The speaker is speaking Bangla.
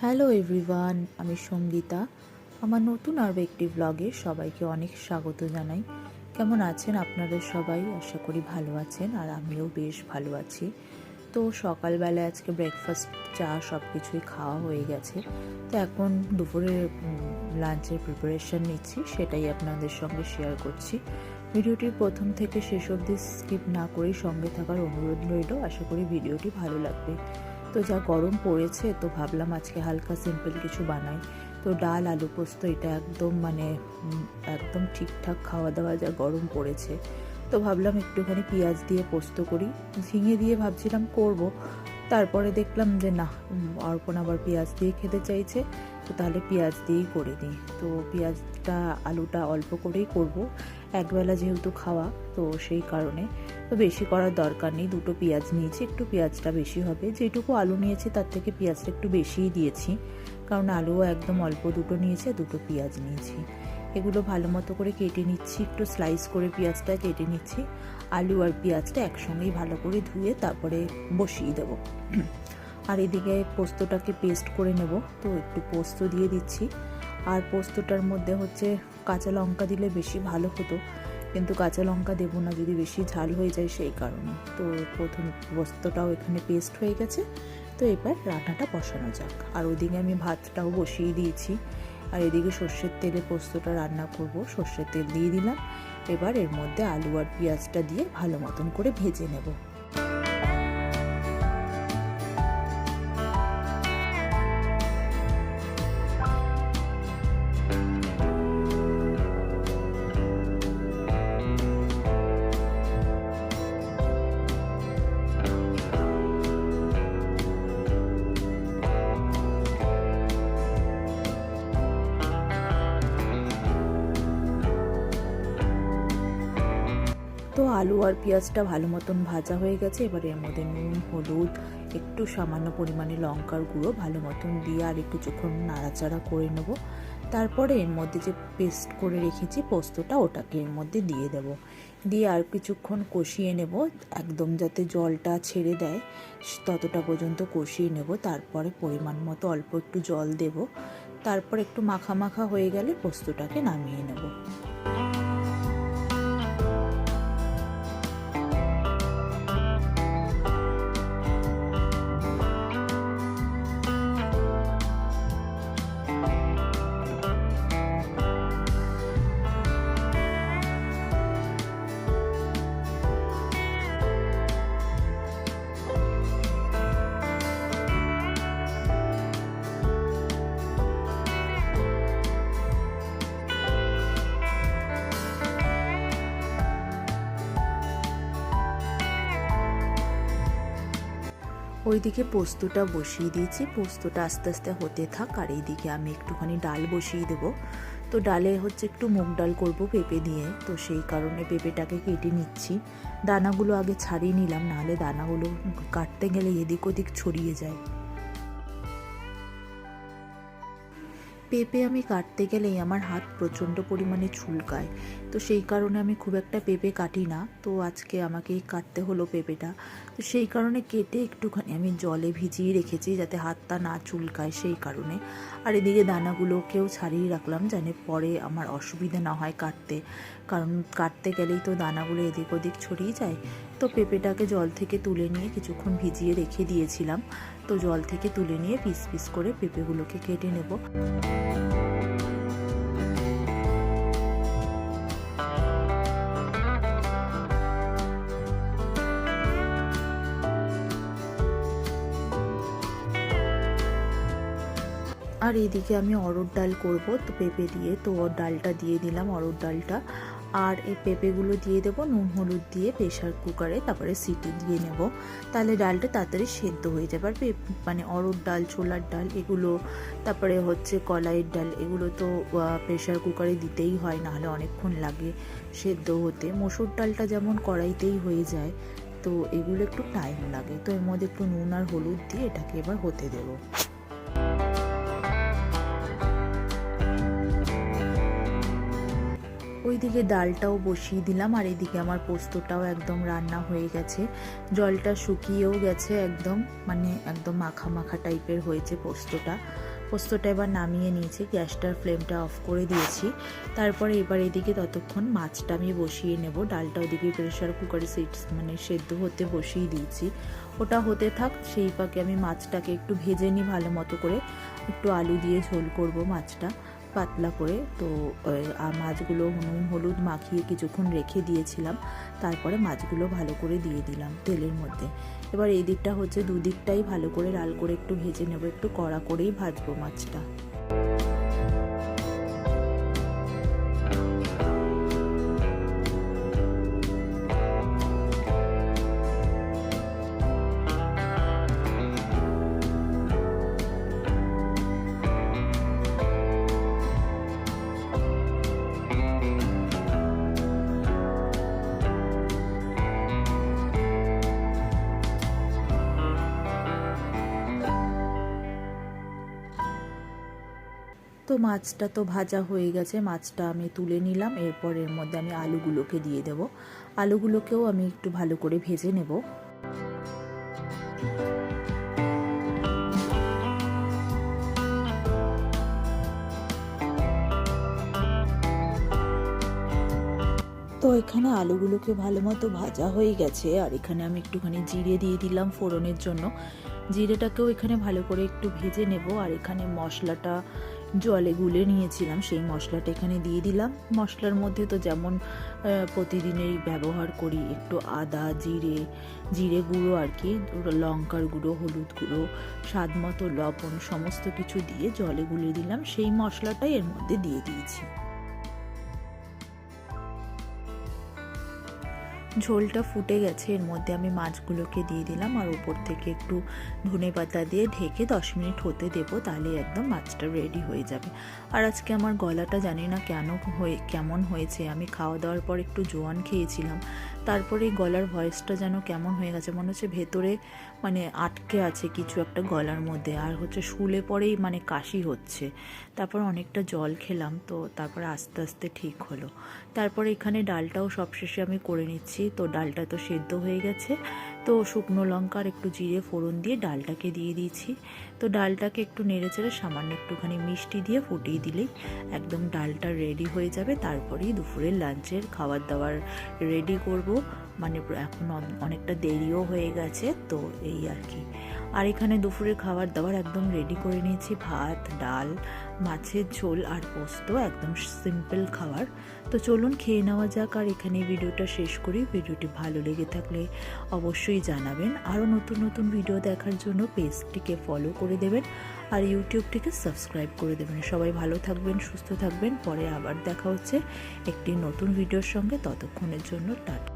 হ্যালো এভরিওয়ান আমি সঙ্গীতা। আমার নতুন আরও একটি ব্লগে সবাইকে অনেক স্বাগত জানাই। কেমন আছেন আপনাদের সবাই? আশা করি ভালো আছেন আর আমিও বেশ ভালো আছি। তো সকালবেলায় আজকে ব্রেকফাস্ট চা সব কিছুই খাওয়া হয়ে গেছে। তো এখন দুপুরে লাঞ্চের প্রিপারেশন নিচ্ছি, সেটাই আপনাদের সঙ্গে শেয়ার করছি। ভিডিওটির প্রথম থেকে শেষ অবধি স্কিপ না করেই সঙ্গে থাকার অনুরোধ রইল। আশা করি ভিডিওটি ভালো লাগবে। তো যা গরম পড়েছে, তো ভাবলাম আজকে হালকা সিম্পল কিছু বানাই। তো ডাল, আলু পোস্ত, এটা একদম মানে একদম ঠিকঠাক খাওয়া দাওয়া যা গরম পড়েছে। তো ভাবলাম একটুখানি পেঁয়াজ দিয়ে পোস্ত করি। ঝিঙে দিয়ে ভাবছিলাম করব তারপরে দেখলাম যে না অর্পণ আবার পেঁয়াজ দিয়ে খেতে চাইছে, তো তাহলে পেঁয়াজ দিয়েই করে দিই। তো পেঁয়াজটা, আলুটা অল্প করেই করব। একবেলা যেহেতু খাওয়া, তো সেই কারণে। তো বেশি করার দরকার নেই, দুটো পেঁয়াজ নিয়েছি, একটু পেঁয়াজটা বেশি হবে। যেটুকু আলু নিয়েছি, তার থেকে পেঁয়াজটা একটু বেশিই দিয়েছি। কারণ আলুও একদম অল্প দুটো নিয়েছে, দুটো পেঁয়াজ নিয়েছি। এগুলো ভালো মতো করে কেটে নিচ্ছি, একটু স্লাইস করে পেঁয়াজটা কেটে নিচ্ছি, আলু আর পেঁয়াজটা একসঙ্গেই ভালো করে ধুয়ে তারপরে বসিয়ে দেবো। আর এদিকে পোস্তটাকে পেস্ট করে নেব, তো একটু পোস্ত দিয়ে দিচ্ছি। আর পোস্তটার মধ্যে হচ্ছে কাঁচা লঙ্কা দিলে বেশি ভালো হতো, কিন্তু কাঁচা লঙ্কা দেবো না, যদি বেশি ঝাল হয়ে যায় সেই কারণে। তো প্রথম পোস্তটাও এখানে পেস্ট হয়ে গেছে, তো এবার রান্নাটা বসানো যাক। আর ওদিকে আমি ভাতটাও বসিয়ে দিয়েছি। আর এদিকে সর্ষের তেলে পোস্তটা রান্না করব। সর্ষের তেল দিয়ে দিলাম। এবার এর মধ্যে আলু আর পেঁয়াজটা দিয়ে ভালো মতন করে ভেজে নেব। আলু আর পেঁয়াজটা ভালো মতন ভাজা হয়ে গেছে। এবার এর মধ্যে নুন, হলুদ, একটু সামান্য পরিমাণে লঙ্কার গুঁড়ো ভালো মতন দিয়ে আর একটু কিছুক্ষণ নাড়াচাড়া করে নেব, তারপরে এর মধ্যে যে পেস্ট করে রেখেছি পোস্তটা ওটাকে এর মধ্যে দিয়ে দেব। দিয়ে আর কিছুক্ষণ কষিয়ে নেব, একদম যাতে জলটা ছেড়ে দেয়, ততটা পর্যন্ত কষিয়ে নেব। তারপরে পরিমাণ মতো অল্প একটু জল দেব, তারপর একটু মাখা মাখা হয়ে গেলে পোস্তটাকে নামিয়ে নেব। ওইদিকে পোস্তটা বসিয়ে দিয়েছি। পোস্তটা আস্তে আস্তে হতে থাক, আর এইদিকে আমি একটুখানি ডাল বসিয়ে দেবো। তো ডালে হচ্ছে একটু মুগ ডাল করব পেঁপে দিয়ে। তো সেই কারণে পেঁপেটাকে কেটে নিচ্ছি। দানাগুলো আগে ছাড়িয়ে নিলাম, নাহলে দানাগুলো কাটতে গেলে এদিক ওদিক ছড়িয়ে যায়। পেঁপে আমি কাটতে গেলেই আমার হাত প্রচণ্ড পরিমাণে চুলকায়। তো সেই কারণে আমি খুব একটা পেঁপে কাটি না। তো আজকে আমাকেই কাটতে হলো পেঁপেটা। তো সেই কারণে কেটে একটুখানি আমি জলে ভিজিয়ে রেখেছি যাতে হাতটা না চুলকায় সেই কারণে। আর এদিকে দানাগুলোকেও ছাড়িয়ে রাখলাম যেন পরে আমার অসুবিধা না হয় কাটতে। কারণ কাটতে গেলেই তো দানাগুলো এদিক ওদিক ছড়িয়ে যায়। তো পেঁপেটাকে জল থেকে তুলে নিয়ে কিছুক্ষণ ভিজিয়ে রেখে দিয়েছিলাম। তো জল থেকে তুলে নিয়ে পিস পিস করে পেঁপেগুলোকে কেটে নেব। আর এদিকে আমি অরড় ডাল করব, তো পেঁপে দিয়ে, তো ডালটা দিয়ে দিলাম অরড় ডালটা। আর এই পেঁপেগুলো দিয়ে দেবো, নুন, হলুদ দিয়ে প্রেশার কুকারে তারপরে সিটি দিয়ে নেব। তাহলে ডালটা তাড়াতাড়ি সেদ্ধ হয়ে যাবে। আর মানে অরড় ডাল, ছোলার ডাল এগুলো, তারপরে হচ্ছে কলাইয়ের ডাল, এগুলো তো প্রেশার কুকারে দিতেই হয়, নাহলে অনেকক্ষণ লাগে সেদ্ধ হতে। মসুর ডালটা যেমন কড়াইতেই হয়ে যায়, তো এগুলো একটু টাইম লাগে। তো এর মধ্যে একটু নুন আর হলুদ দিয়ে এটাকে এবার হতে দেবো। ওইদিকে ডালটাও বসিয়ে দিলাম, আর এদিকে আমার পোস্তটাও একদম রান্না হয়ে গেছে। জলটা শুকিয়েও গেছে একদম মানে একদম মাখা মাখা টাইপের হয়েছে পোস্তটা। পোস্তটা এবার নামিয়ে নিয়েছি, গ্যাসটার ফ্লেমটা অফ করে দিয়েছি। তারপরে এবার এদিকে ততক্ষণ মাছটা আমি বসিয়ে নেব। ডালটা ওদিকে প্রেশার কুকারে সিট মানে সেদ্ধ হতে বসিয়ে দিয়েছি। ওটা হতে থাক, সেই পাকে আমি মাছটাকে একটু ভেজে নিই ভালো মতো করে। একটু আলু দিয়ে ঝোল করব মাছটা। পাতলা করে তো মাছগুলো নুন, হলুদ মাখিয়ে কিছুক্ষণ রেখে দিয়েছিলাম। তারপরে মাছগুলো ভালো করে দিয়ে দিলাম তেলের মধ্যে। এবার এই দিকটা হচ্ছে দুদিকটাই ভালো করে লাল করে একটু ভেজে নেব, একটু কড়া করেই ভাজবো মাছটা। মাছটা তো ভাজা হয়ে গেছে, মাছটা আমি তুলে নিলাম। এরপর এর মধ্যে আমি আলুগুলোকে দিয়ে দেব। আলুগুলোকেও আমি একটু ভালো করে ভেজে নেব। তো এখানে আলুগুলোকে ভালো মতো ভাজা হয়ে গেছে, আর এখানে আমি একটুখানি জিরে দিয়ে দিলাম ফোড়নের জন্য। জিরেটাকেও এখানে ভালো করে একটু ভেজে নেব, আর এখানে মশলাটা জলে গুলে নিয়েছিলাম, সেই মশলাটা এখানে দিয়ে দিলাম। মশলার মধ্যে তো যেমন প্রতিদিনেই ব্যবহার করি, একটু আদা, জিরে জিরে গুঁড়ো আর কি লঙ্কার গুঁড়ো, হলুদ গুঁড়ো, স্বাদ মতো লবণ, সমস্ত কিছু দিয়ে জলে গুলে দিলাম। সেই মশলাটাই এর মধ্যে দিয়ে দিয়েছি। ঝোলটা ফুটে গেছে, এর মধ্যে আমি মাছগুলোকে দিয়ে দিলাম আর উপর থেকে একটু ধনে পাতা দিয়ে ঢেকে দশ মিনিট হতে দেবো, তাহলে একদম মাছটা রেডি হয়ে যাবে। আর আজকে আমার গলাটা জানি না কেন হয়ে, কেমন হয়েছে, আমি খাওয়া দাওয়ার পর একটু জোয়ান খেয়েছিলাম তারপরে গলার ভয়েসটা যেন কেমন হয়ে গেছে। মনে হচ্ছে ভেতরে মানে আটকে আছে কিছু একটা গলার মধ্যে। আর হচ্ছে শুলে পরেই মানে কাশি হচ্ছে। তারপর অনেকটা জল খেলাম তো তারপর আস্তে আস্তে ঠিক হলো। তারপর এখানে ডালটাও সবশেষে আমি করে নিচ্ছি। তো ডালটা তো সেদ্ধ হয়ে গেছে। তো শুকনো লঙ্কার একটু জিরে ফোড়ন দিয়ে ডালটাকে দিয়ে দিয়েছি। তো ডালটাকে একটু নেড়ে চেড়ে সামান্য একটুখানি মিষ্টি দিয়ে ফুটিয়ে দিলেই একদম ডালটা রেডি হয়ে যাবে। তারপরেই দুপুরের লাঞ্চের খাবার দাবার রেডি করব। মানে এখন অনেকটা দেরিও হয়ে গেছে, তো এই আর কি। আর এখানে দুপুরের খাবার দাবার একদম রেডি করে নিয়েছি। ভাত, ডাল, মাছের ঝোল আর পোস্ত, একদম সিম্পল খাবার। তো চলুন খেয়ে নেওয়া যাক আর এখানে ভিডিওটা শেষ করি। ভিডিওটি ভালো লেগে থাকলে অবশ্যই জানাবেন। আরও নতুন নতুন ভিডিও দেখার জন্য পেজটিকে ফলো করে দেবেন আর ইউটিউবটিকে সাবস্ক্রাইব করে দেবেন। সবাই ভালো থাকবেন, সুস্থ থাকবেন। পরে আবার দেখা হচ্ছে একটি নতুন ভিডিওর সঙ্গে। ততক্ষণের জন্য টাটা।